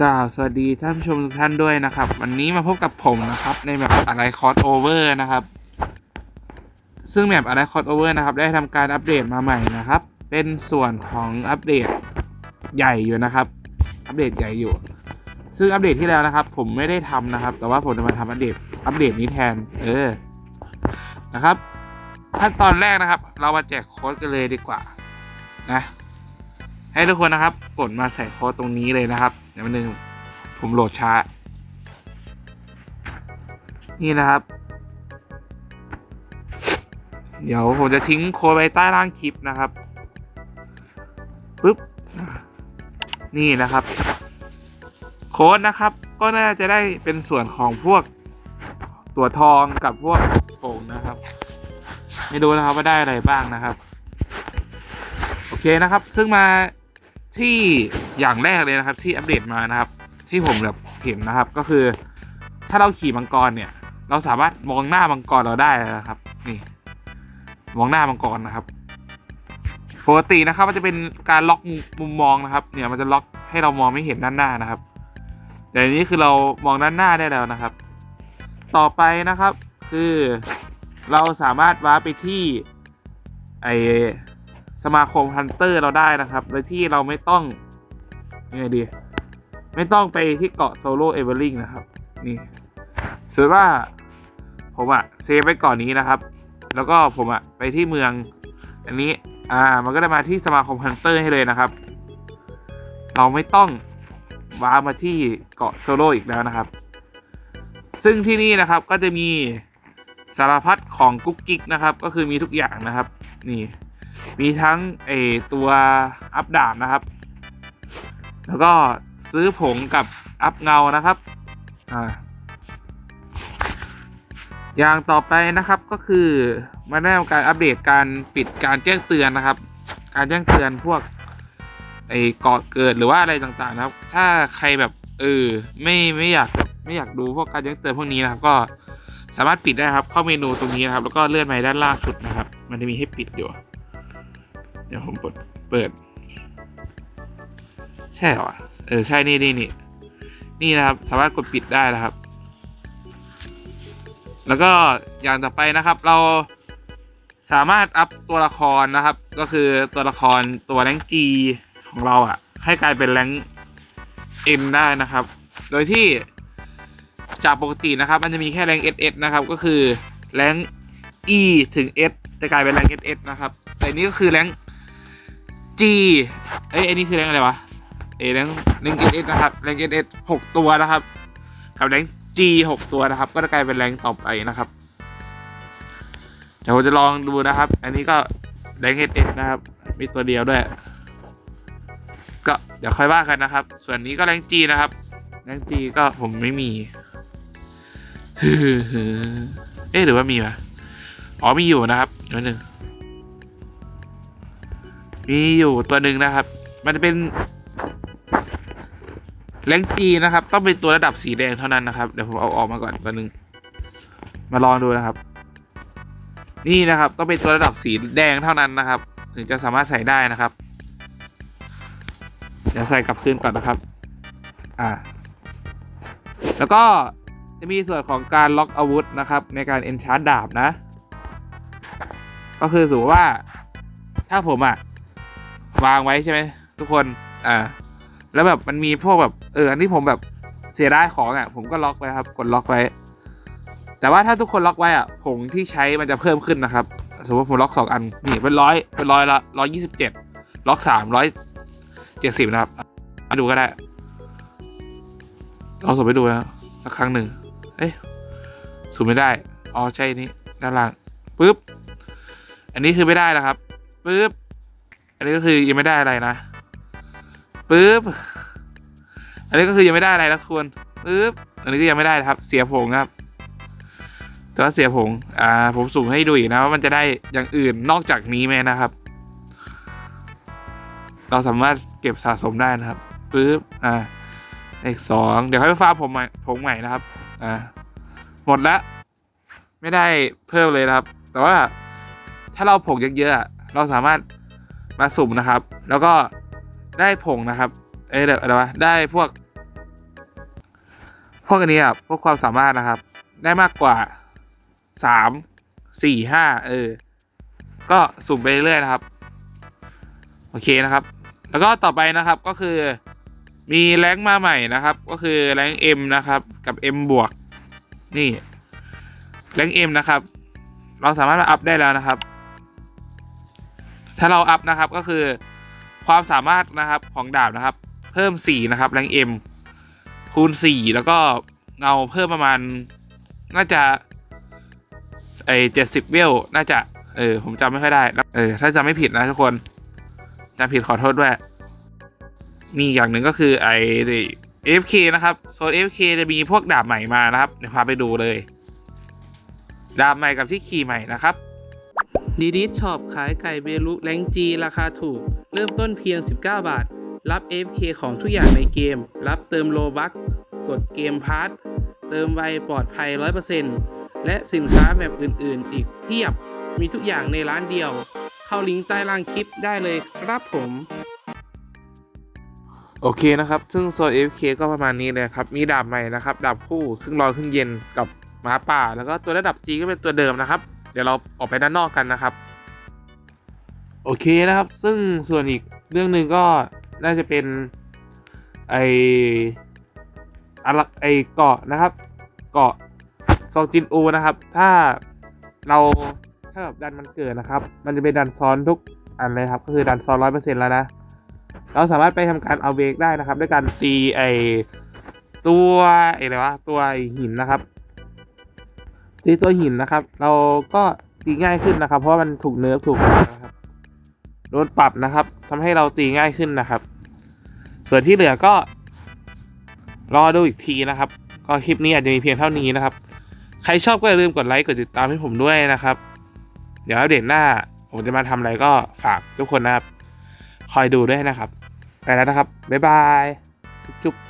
กล่าวสวัสดีท่านผู้ชมทุกท่านด้วยนะครับ วันนี้มาพบกับผมนะครับ ในแบบอะไรคอสโอเวอร์นะครับ ซึ่งแบบอะไรคอสโอเวอร์นะครับ ได้ทำการอัปเดตมาใหม่นะครับ เป็นส่วนของอัปเดตใหญ่อยู่นะครับ อัปเดตใหญ่อยู่ ซึ่งอัปเดตที่แล้วนะครับ ผมไม่ได้ทำนะครับ แต่ว่าผมจะมาทำอัปเดตอัปเดตนี้แทน เออนะครับขั้นตอนแรกนะครับ เรามาแจกโค้ดกันเลยดีกว่า นะ ให้ทุกคนนะครับ กดมาใส่โค้ดตรงนี้เลยนะครับเดี๋ยวมันนึงผมโหลดช้า นี่นะครับ เดี๋ยวผมจะทิ้งโค้ดไว้ใต้ล่างคลิปนะครับปึ๊บนี่นะครับ โค้ดนะครับ ก็น่าจะได้เป็นส่วนของพวกตัวทองกับพวกโป่งนะครับไม่รู้นะครับว่าได้อะไรบ้างนะครับ โอเคนะครับ ซึ่งมา ที่อย่างแรกเลยนะครับ ที่อัปเดตมานะครับ ที่ผมแบบเห็นนะครับ ก็คือ ถ้าเราขี่มังกรเนี่ย เราสามารถมองหน้ามังกรเราได้นะครับ นี่ มองหน้ามังกรนะครับปกตินะครับ มันจะเป็นการล็อกมุมมองนะครับ เนี่ยมันจะล็อกให้เรามองไม่เห็นด้านหน้านะครับ แต่อันนี้คือเรามองด้านหน้าได้แล้วนะครับ ต่อไปนะครับ คือเราสามารถวาร์ปไปที่ไอ สมาคมฮันเตอร์เราได้นะครับ โดยที่เราไม่ต้องยังไงดี ไม่ต้องไปที่เกาะโซโล่เอเวอร์ลิงนะครับ นี่สมมติว่าผมอะเซฟไว้ก่อนนี้นะครับ แล้วก็ผมอะไปที่เมือง อันนี้ อ่า มันก็ได้มาที่สมาคมฮันเตอร์ให้เลยนะครับ เราไม่ต้องว้ามาที่เกาะโซโล่อีกแล้วนะครับ ซึ่งที่นี่นะครับก็จะมีสารพัดของกุ๊กกิ๊กนะครับ ก็คือมีทุกอย่างนะครับ นี่ มีทั้งไอตัวอัพดาบนะครับ แล้วก็ซื้อผงกับอัพเงานะครับอ่าอย่างต่อไปนะครับก็คือมาได้ทำการอัปเดตการปิดการแจ้งเตือนนะครับ การแจ้งเตือนพวกไอเกาะเกิดหรือว่าอะไรต่างๆนะครับ ถ้าใครแบบเออไม่ไม่อยากไม่อยากดูพวกการแจ้งเตือนพวกนี้นะครับ ก็สามารถปิดได้ครับ เข้าเมนูตรงนี้นะครับ แล้วก็เลื่อนไปด้านล่างสุดนะครับ มันจะมีให้ปิดอยู่ เดี๋ยวผมเปิดเปิด ใช่หรอ เออ ใช่นี่นี่นี่นี่นะครับ สามารถกดปิดได้นะครับ แล้วก็อย่างต่อไปนะครับ เราสามารถอัพตัวละครนะครับ ก็คือตัวละครตัวแรงจีของเราอะ่ะ ให้กลายเป็นแรงเอ็นได้นะครับ โดยที่จากปกตินะครับ มันจะมีแค่แรง SS นะครับ ก็คือแรง E ถึง S จะกลายเป็นแรง SS นะครับ แต่นี้ก็คือแรง G เอ้ยอันนี้คือแรงอะไรวะเอแรงแรง SS นะครับแรง SS หกตัวนะครับ กับแรง G หกตัวนะครับ ก็จะกลายเป็นแรงต่อไปนะครับเดี๋ยวผมจะลองดูนะครับ อันนี้ก็แรง SS นะครับ มีตัวเดียวด้วย ก็เดี๋ยวค่อยว่ากันนะครับ ส่วนนี้ก็แรง G นะครับแรง G ก็ผมไม่มี เอ๊ะหรือว่ามีวะอ๋อมีอยู่นะครับเดี๋ยวหนึ่ง มีอยู่ตัวหนึ่งนะครับ มันจะเป็นแรงจีนะครับ ต้องเป็นตัวระดับสีแดงเท่านั้นนะครับ เดี๋ยวผมเอาออกมาก่อนตัวหนึ่งมาลองดูนะครับ นี่นะครับ ต้องเป็นตัวระดับสีแดงเท่านั้นนะครับ ถึงจะสามารถใส่ได้นะครับเดี๋ยวใส่กลับคืนก่อนนะครับ อ่า แล้วก็จะมีส่วนของการล็อกอาวุธนะครับ ในการเอนชาร์ดดาบนะ ก็คือสมมติว่าถ้าผมอะ วางไว้ใช่ไหมทุกคนอ่าแล้วแบบมันมีพวกแบบเอออันนี้ผมแบบเสียได้ของอะผมก็ล็อกไว้ครับกดล็อกไว้ แต่ว่าถ้าทุกคนล็อกไว้อะผงที่ใช้มันจะเพิ่มขึ้นนะครับ สมมติผมล็อกสองอันนี่เป็นร้อยเป็นร้อยละร้อยยี่สิบเจ็ดล็อกสามร้อยเจ็ดสิบนะครับมาดูก็ได้ลองส่งไปดูนะสักครั้งหนึ่งเอ้ยสูมไม่ได้อ๋อใช่นี่ด้านล่างปึ๊บอันนี้คือไม่ได้นะครับปึ๊บ อันนี้ก็คือยังไม่ได้อะไรนะปึ๊บอันนี้ก็คือยังไม่ได้อะไรนะคุณปึ๊บอันนี้ก็ยังไม่ได้ครับ เสียผงครับ แต่ว่าเสียผงอ่า ผมสุ่มให้ดูอีกนะว่ามันจะได้อย่างอื่นนอกจากนี้ไหมนะครับ เราสามารถเก็บสะสมได้นะครับปึ๊บอ่าเลขสองเดี๋ยวให้ไปฟ้าผมใหม่ผมใหม่นะครับ อ่า หมดแล้วไม่ได้เพิ่มเลยนะครับ แต่ว่าถ้าเราผงเยอะๆเราสามารถ มาสุ่มนะครับ แล้วก็ได้ผงนะครับ เอ้ยเดี๋ยวอะไรวะได้พวก พวกอันนี้อะพวกความสามารถนะครับ ได้มากกว่าสามสี่ห้าเออ ก็สุ่มไปเรื่อยๆนะครับ โอเคนะครับ แล้วก็ต่อไปนะครับก็คือ มีแรงมาใหม่นะครับ ก็คือแรงค์ M นะครับ กับ M บวกนี่แรงค์ M นะครับ เราสามารถมาอัพได้แล้วนะครับ ถ้าเราอัพนะครับก็คือความสามารถนะครับของดาบนะครับ เพิ่ม4นะครับแรง M คูณ 4 แล้วก็เงาเพิ่มประมาณน่าจะไอเจ็ดสิบเวลน่าจะเออผมจำไม่ค่อยได้เออถ้าจำไม่ผิดนะทุกคนจำผิดขอโทษด้วย มีอย่างหนึ่งก็คือไอ AFK นะครับโซน AFK จะมีพวกดาบใหม่มานะครับเดี๋ยวพาไปดูเลย ดาบใหม่กับที่ขี่ใหม่นะครับ ดีดีช็อปขายไก่เบลุแรงจีราคาถูก เริ่มต้นเพียง 19 บาท รับ AFK ของทุกอย่างในเกม รับเติมโลบัคกดเกมพาร์ทเติมไวปลอดภัย 100%และสินค้าแบบอื่นๆ อีกเพียบ มีทุกอย่างในร้านเดียว เข้าลิงก์ใต้ล่างคลิปได้เลยครับผม โอเคนะครับ ซึ่งโซน AFK ก็ประมาณนี้เลยครับ มีดาบใหม่นะครับ ดาบคู่ครึ่งร้อนครึ่งเย็นกับหมาป่า แล้วก็ตัวระดับ G ก็เป็นตัวเดิมนะครับ ดี๋ยวเราออกไปด้านนอกกันนะครับ โอเคนะครับ ซึ่งส่วนอีกเรื่องหนึ่งก็น่าจะเป็นไออะไรไอเกาะนะครับ เกาะซองจินอูนะครับ ถ้าเราถ้าแบบดันมันเกิดนะครับ มันจะเป็นดันซ้อนทุกอันเลยครับ ก็คือดันซ้อนร้อยเปอร์เซ็นต์แล้วนะ เราสามารถไปทำการเอาเวกได้นะครับ ด้วยการตีไอตัวไออะไรวะตัวไอหินนะครับ ตีตัวหินนะครับ เราก็ตีง่ายขึ้นนะครับ เพราะว่ามันถูกเนิร์ฟถูกนะครับโดนปรับนะครับทำให้เราตีง่ายขึ้นนะครับ ส่วนที่เหลือก็ รอดูอีกทีนะครับ ก็คลิปนี้อาจจะมีเพียงเท่านี้นะครับ ใครชอบก็อย่าลืมกดไลค์กดติดตามให้ผมด้วยนะครับ เดี๋ยวอัปเดตหน้า ผมจะมาทำอะไรก็ฝากทุกคนนะครับ คอยดูด้วยนะครับ ไปแล้วนะครับบ๊ายบายจุ๊บๆ